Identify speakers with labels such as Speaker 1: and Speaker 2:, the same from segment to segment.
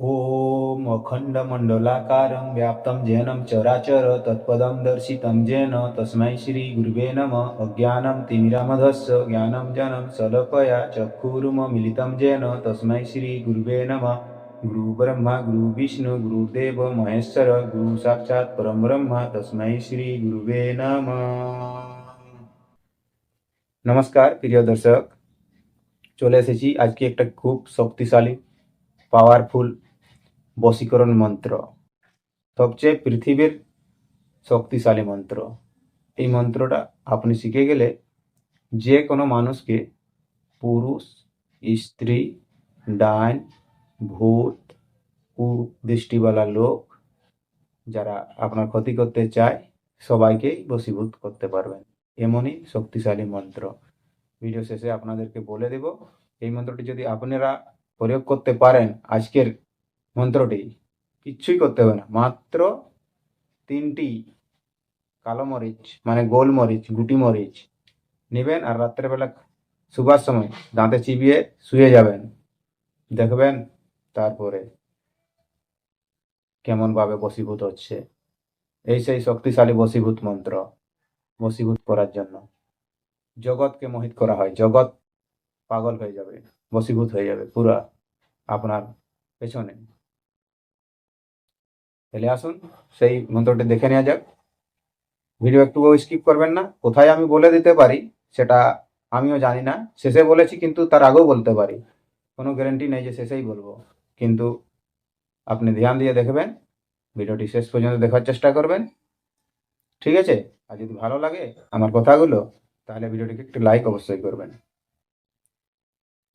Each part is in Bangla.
Speaker 1: ॐ अखण्डमण्डलाकारं व्याप्तं येनं चराचर तत्पदं दर्शितं येन तस्मै श्रीगुरुवे नमः अज्ञानं तिमिरामधस्य ज्ञानं जनं सलपया चक्षुरुममिलितं येन तस्मै श्रीगुरुवे नमः गुरुब्रह्मा गुरुविष्णु गुरुदेव महेश्वर गुरु साक्षात् परं ब्रह्म तस्मै শ্রীগুরুবে নমঃ নমস্কার প্রিয় দর্শক চলে এসেছি আজকে একটা খুব শক্তিশালী পাওয়ারফুল বশীকরণ মন্ত্র। সবচেয়ে পৃথিবীর শক্তিশালী মন্ত্র। এই মন্ত্রটা আপনি শিখে গেলে যে কোনো মানুষকে পুরুষ, স্ত্রী, ডাইন, ভূত কুদৃষ্টিওয়ালা লোক যারা আপনার ক্ষতি করতে চায়, সবাইকেই বশীভূত করতে পারবেন। এমনই শক্তিশালী মন্ত্র। ভিডিও শেষে আপনাদেরকে বলে দেব, এই মন্ত্রটি যদি আপনারা প্রয়োগ করতে পারেন, আজকের মন্ত্রটি কিচ্ছুই করতে হবে না। মাত্র তিনটি কালো মরিচ মানে গোল মরিচ গুটি মরিচ নেবেন আর রাত্রেবেলা শুবার সময় দাঁতে চিবিয়ে শুয়ে যাবেন। দেখবেন তারপরে কেমন ভাবে বশীভূত হচ্ছে। এই সেই শক্তিশালী বশীভূত মন্ত্র, বশীভূত করার জন্য। জগৎকে মোহিত করা হয়। জগৎ পাগল হয়ে যাবে, বশীভূত হয়ে যাবে পুরা আপনার পেছনে। তাহলে আসুন, সেই মন্ত্রটি দেখে নেওয়া যাক। ভিডিও একটু স্কিপ করবেন না। কোথায় আমি বলে দিতে পারি, সেটা আমিও জানি না। শেষে বলেছি, কিন্তু তার আগেও বলতে পারি। কোনো গ্যারেন্টি নেই যে শেষেই বলব। কিন্তু আপনি ধ্যান দিয়ে দেখবেন, ভিডিওটি শেষ পর্যন্ত দেখার চেষ্টা করবেন। ঠিক আছে? আর যদি ভালো লাগে আমার কথাগুলো, তাহলে ভিডিওটিকে একটু লাইক অবশ্যই করবেন।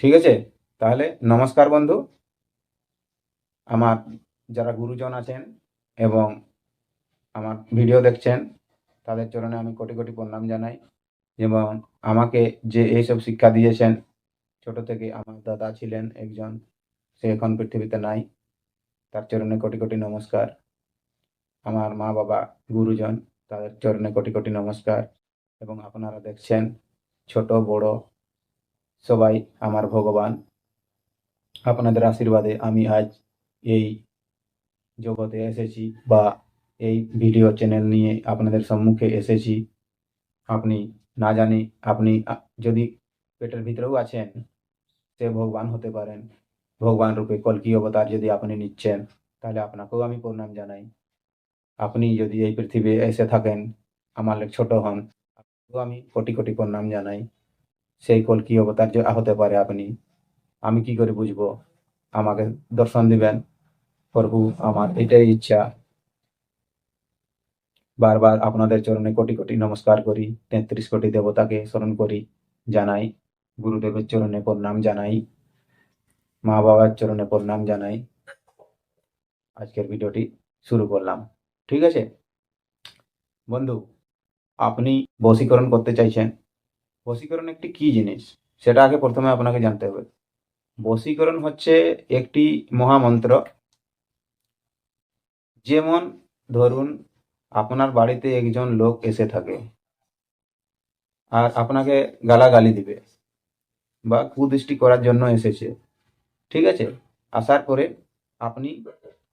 Speaker 1: ঠিক আছে? তাহলে নমস্কার বন্ধু। আমার যারা গুরুজন আছেন এবং আমার ভিডিও দেখছেন, তাদের চরণে আমি কোটি কোটি প্রণাম জানাই এবং আমাকে যে এইসব শিক্ষা দিয়েছেন, ছোট থেকে আমার দাদা ছিলেন একজন, সে এখন পৃথিবীতে নাই, তার চরণে কোটি কোটি নমস্কার। আমার মা বাবা গুরুজন, তাদের চরণে কোটি কোটি নমস্কার এবং আপনারা দেখছেন, ছোট, বড়, সবাই আমার ভগবান। আপনাদের আশীর্বাদে আমি আজ এই জগতে এসেছি বা এই ভিডিও চ্যানেল নিয়ে আপনাদের সম্মুখে এসেছি। আপনি না জানি আপনি যদি পেটের ভিতরেও আছেন সে ভগবান হতে পারেন। ভগবান রূপে কলকি অবতার যদি আপনি নিচ্ছেন তাহলে আপনাকেও আমি প্রণাম জানাই। আপনি যদি এই পৃথিবী এসে থাকেন আমার লেখ ছোট হন আপনাকেও আমি কোটি কোটি প্রণাম জানাই। সেই কলকি অবতার যে হতে পারে আপনি আমি কি করে বুঝব? আমাকে দর্শন দিবেন। প্রভু, আমার এটাই ইচ্ছা। বারবার আপনাদের চরণে কোটি কোটি নমস্কার করি, তেত্রিশ কোটি দেবতাকে স্মরণ করি, জানাই, গুরুদেবের চরণে প্রণাম জানাই, মা বাবার চরণে প্রণাম জানাই। আজকের ভিডিওটি শুরু করলাম। ঠিক আছে? বন্ধু, আপনি বশীকরণ করতে চাইছেন। বশীকরণ একটি কি জিনিস? সেটা আগে প্রথমে আপনাকে জানতে হবে। বশীকরণ হচ্ছে একটি মহামন্ত্র যেমন ধরুন, আপনার বাড়িতে একজন লোক এসে থাকে আর আপনাকে গালাগালি দিবে বা কুদৃষ্টি করার জন্য এসেছে, ঠিক আছে? আসার পরে আপনি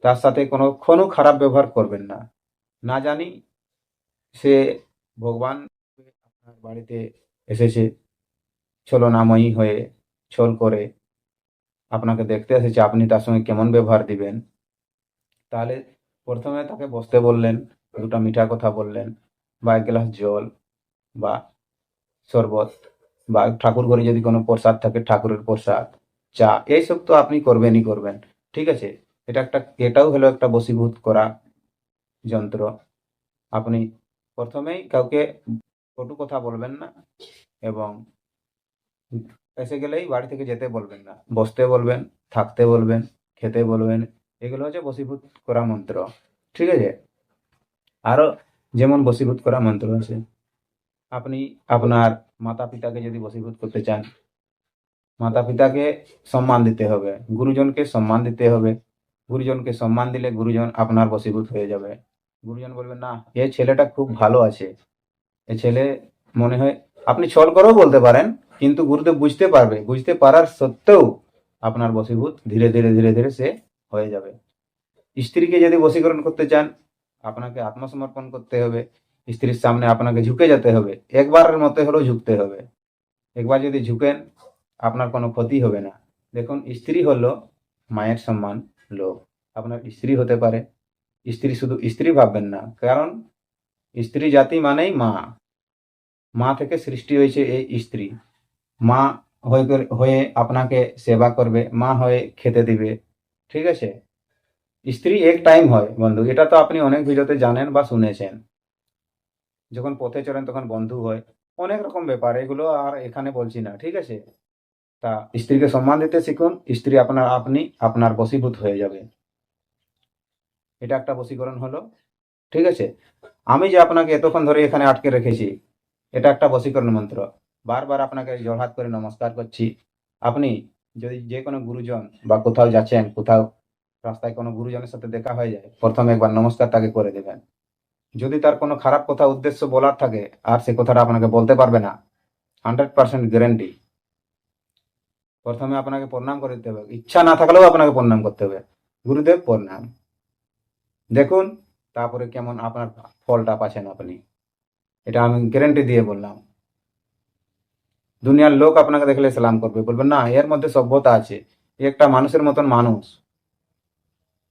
Speaker 1: তার সাথে কোনো কোনো খারাপ ব্যবহার করবেন না। না জানি সে ভগবান আপনার বাড়িতে এসেছে, ছলনাময়ী হয়ে ছল করে আপনাকে দেখতে এসেছে, আপনি তার সঙ্গে কেমন ব্যবহার দিবেন? তাহলে প্রথমে তাকে বসতে বললেন, দুটো মিঠা কথা বললেন, বা এক গ্লাস জল, বা শরবত, বা ঠাকুর ঘরে যদি কোনো প্রসাদ থাকে, ঠাকুরের প্রসাদ, চা, এইসব তো আপনি করবেনই করবেন, ঠিক আছে? এটা একটা, এটাও হলো একটা বশীভূত করা যন্ত্র। আপনি প্রথমেই কাউকে কটু কথা বলবেন না এবং এসে গেলেই বাড়ি থেকে যেতে বলবেন না। বসতে বলবেন, থাকতে বলবেন, খেতে বলবেন এগুলো হচ্ছে বশীভূত করা মন্ত্র। ঠিক আছে? আরও যেমন বশীভূত করা মন্ত্র আছে, আপনি আপনার মাতা পিতাকে যদি বশীভূত করতে চান মাতা পিতাকে সম্মান দিতে হবে, গুরুজনকে সম্মান দিতে হবে। গুরুজনকে সম্মান দিলে গুরুজন আপনার বশীভূত হয়ে যাবে। গুরুজন বলবেন, না, এ ছেলেটা খুব ভালো আছে। এ ছেলে মনে হয়, আপনি ছল করেও বলতে পারেন, কিন্তু গুরুদেব বুঝতে পারবে। বুঝতে পারার সত্ত্বেও আপনার বশীভূত ধীরে ধীরে ধীরে ধীরে সে হয়ে যাবে। স্ত্রীকে যদি বশীকরণ করতে চান, আপনাকে আত্মসমর্পণ করতে হবে। স্ত্রীর সামনে আপনাকে ঝুঁকে যেতে হবে। একবারের মতো হলেও ঝুঁকতে হবে। একবার যদি ঝুঁকেন, আপনার কোনো ক্ষতি হবে না। দেখুন, স্ত্রী হলো মায়ের সম্মান লোক আপনার স্ত্রী হতে পারে। স্ত্রী শুধু স্ত্রী ভাববেন না, কারণ স্ত্রী জাতি মানেই মা। মা থেকে সৃষ্টি হয়েছে এই স্ত্রী। মা হয়ে হয়ে আপনাকে সেবা করবে, মা হয়ে খেতে দিবে। ঠিক আছে? স্ত্রী এক টাইম হয়, বন্ধু। এটা তো আপনি অনেক ভিডিওতে জানেন বা শুনেছেন। যখন পথে চড়েন তখন বন্ধু হয়। অনেক রকম ব্যাপার, এগুলো আর এখানে বলছি না, ঠিক আছে? তা স্ত্রীকে সম্মান দিতে শিখুন, স্ত্রী আপনার, আপনি আপনার বশীভূত হয়ে যাবে। এটা একটা বশীকরণ হলো, ঠিক আছে? আমি যে আপনাকে এতক্ষণ ধরে এখানে আটকে রেখেছি, এটা একটা বশীকরণ মন্ত্র। বারবার আপনাকে জড়হাত করে নমস্কার করছি। আপনি যদি যে কোনো গুরুজন বা কোথাও যাচ্ছেন, কোথাও রাস্তায় কোনো গুরুজনের সাথে দেখা হয়ে যায়, প্রথমে একবার নমস্কার তাকে করে দেবেন। যদি তার কোনো খারাপ কথা, উদ্দেশ্য বলার থাকে, আর সে কথাটা আপনাকে বলতে পারবে না হান্ড্রেড পার্সেন্ট গ্যারেন্টি প্রথমে আপনাকে প্রণাম করে দিতে হবে। ইচ্ছা না থাকলেও আপনাকে প্রণাম করতে হবে। গুরুদেব, প্রণাম। দেখুন, তারপরে কেমন আপনার ফলটা পাচ্ছেন আপনি। এটা আমি গ্যারেন্টি দিয়ে বললাম। দুনিয়ার লোক আপনাকে দেখলে সালাম করবে। বলবেন, না, এর মধ্যে সভ্যতা আছে। এ একটা মানুষের মতন মানুষ।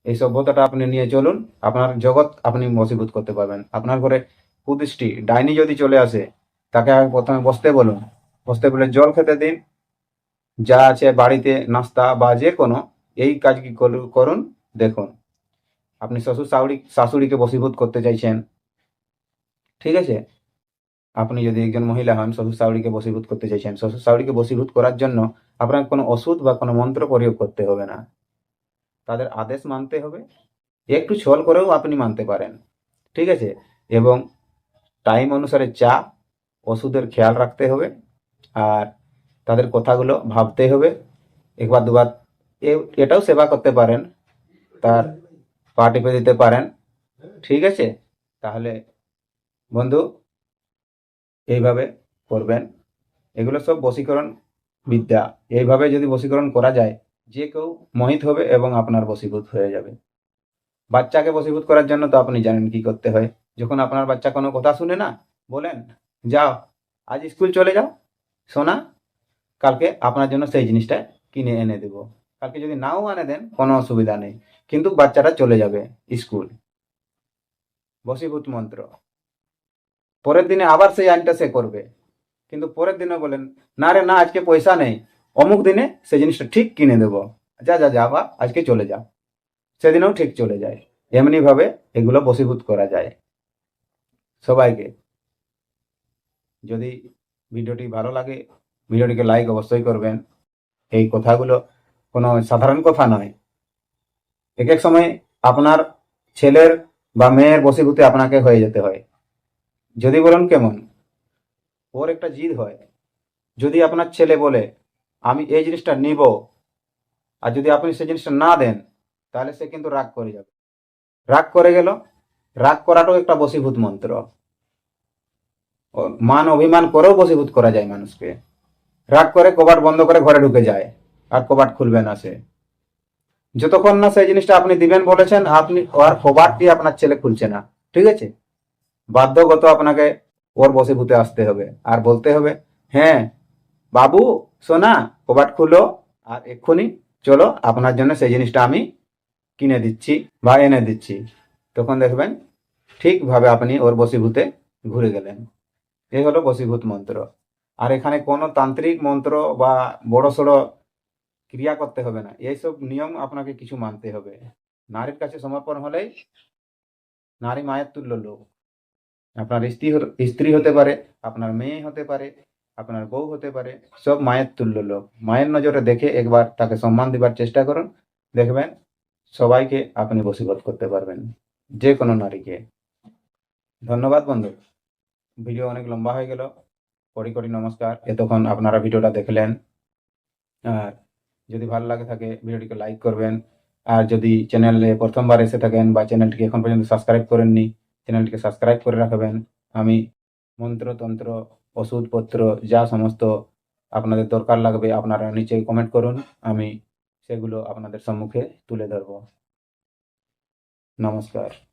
Speaker 1: এই সভ্যতাটা আপনি নিয়ে চলুন। আপনার জগৎ আপনি বসীভূত করতে পারবেন। আপনার ঘরে কুদৃষ্টি, ডাইনি যদি চলে আসে, তাকে প্রথমে বসতে বলুন। বসতে বলে জল খেতে দিন। যা আছে বাড়িতে, নাস্তা বা যে কোনো, এই কাজ কি করুন, দেখুন। আপনি শ্বশুর, শাশুড়ি, শাশুড়িকে বশীভূত করতে চাইছেন। ঠিক আছে? আপনি যদি একজন মহিলা হন, শ্বশুর শাশুড়িকে বসীভূত করতে চাইছেন, শ্বশুর শাশুড়িকে বসীভূত করার জন্য আপনাকে কোনো ওষুধ বা কোনো মন্ত্র প্রয়োগ করতে হবে না। তাদের আদেশ মানতে হবে। একটু ছল করেও আপনি মানতে পারেন। ঠিক আছে? এবং টাইম অনুসারে চা, ওষুধের খেয়াল রাখতে হবে। আর তাদের কথাগুলো ভাবতে হবে। একবার দুবার এটাও সেবা করতে পারেন। তার পা টিপে দিতে পারেন। ঠিক আছে? তাহলে বন্ধু এইভাবে করবেন। এগুলো সব বশীকরণ বিদ্যা। এইভাবে যদি বশীকরণ করা যায়, যে কেউ মোহিত হবে এবং আপনার বশীভূত হয়ে যাবে। বাচ্চাকে বশীভূত করার জন্য তো আপনি জানেন কি করতে হয়। যখন আপনার বাচ্চা কোনো কথা শুনে না, বলেন, যাও, আজ স্কুল চলে যাও, সোনা, কালকে আপনার জন্য সেই জিনিসটা কিনে এনে দেব। কালকে যদি নাও আনে দেন, কোনো অসুবিধা নেই। কিন্তু বাচ্চাটা চলে যাবে স্কুল। বশীভূত মন্ত্র। পরের দিনে আবার সেই আইনটা সে করবে। কিন্তু পরের দিনে বলেন, না রে, না, আজকে পয়সা নেই। অমুক দিনে সেই জিনিসটা ঠিক কিনে দেব। যা যা যা, বা, আজকে চলে যা। সেদিনেও ঠিক চলে যায়। এমনি ভাবে এগুলো বশীভূত করা যায়। সবাইকে, যদি ভিডিওটি ভালো লাগে, ভিডিওটিকে লাইক অবশ্যই করবেন। এই কথাগুলো কোনো সাধারণ কথা নয়। এক এক সময় আপনার ছেলের বা মেয়ের বশীভূতে আপনাকে হয়ে যেতে হয়। যদি বলেন কেমন? ওর একটা জিদ হয়। যদি আপনার ছেলে বলে, আমি এই জিনিসটা নিব আর যদি আপনি সেই জিনিসটা না দেন, তাহলে সে কিন্তু রাগ করে যাবে। রাগ করে গেল। রাগ করাটাও একটা বশীভূত মন্ত্র। মান অভিমান করেও বশীভূত করা যায় মানুষকে। রাগ করে কবাট বন্ধ করে ঘরে ঢুকে যায় আর কবাট খুলবে না সে। যতক্ষণ না সেই জিনিসটা আপনি দিবেন বলেছেন, আপনি আর কবাটটি আপনার ছেলে খুলছে না। ঠিক আছে? বাধ্যগত আপনাকে ওর বশীভূতে আসতে হবে। আর বলতে হবে হ্যাঁ বাবু, সোনা, কবাট খুলো, আর এক্ষুনি চলো, আপনার জন্য সেই জিনিসটা আমি কিনে দিচ্ছি বা এনে দিচ্ছি। তখন দেখবেন ঠিকভাবে আপনি ওর বশীভূতে ঘুরে গেলেন। এই হলো বশীভূত মন্ত্র। আর এখানে কোনো তান্ত্রিক মন্ত্র বা বড় সড়ো ক্রিয়া করতে হবে না। এইসব নিয়ম আপনাকে কিছু মানতে হবে। নারীর কাছে সমর্পণ হলেই নারী মায়ের তুল্য লোক। আপনার স্ত্রী স্ত্রী হতে পারে, আপনার মেয়ে হতে পারে, আপনার বউ হতে পারে, সব মায়ের তুল্য লোক। মায়ের নজরে দেখে একবার তাকে সম্মান দেবার চেষ্টা করুন। দেখবেন সবাইকে আপনি বশীভূত করতে পারবেন, যে কোনো নারীকে। ধন্যবাদ বন্ধু। ভিডিও অনেক লম্বা হয়ে গেল। কোটি কোটি নমস্কার। এতক্ষণ আপনারা ভিডিওটা দেখলেন। আর যদি ভালো লাগে থাকে, ভিডিওটিকে লাইক করবেন। আর যদি চ্যানেলে প্রথমবার এসে থাকেন বা চ্যানেলটিকে এখন পর্যন্ত সাবস্ক্রাইব করেননি চ্যানেলটিকে সাবস্ক্রাইব করে রাখবেন। আমি মন্ত্রতন্ত্র, ওষুধপত্র, যা সমস্ত আপনাদের দরকার লাগবে আপনারা নিচে কমেন্ট করুন। আমি সেগুলো আপনাদের সম্মুখে তুলে ধরব। নমস্কার।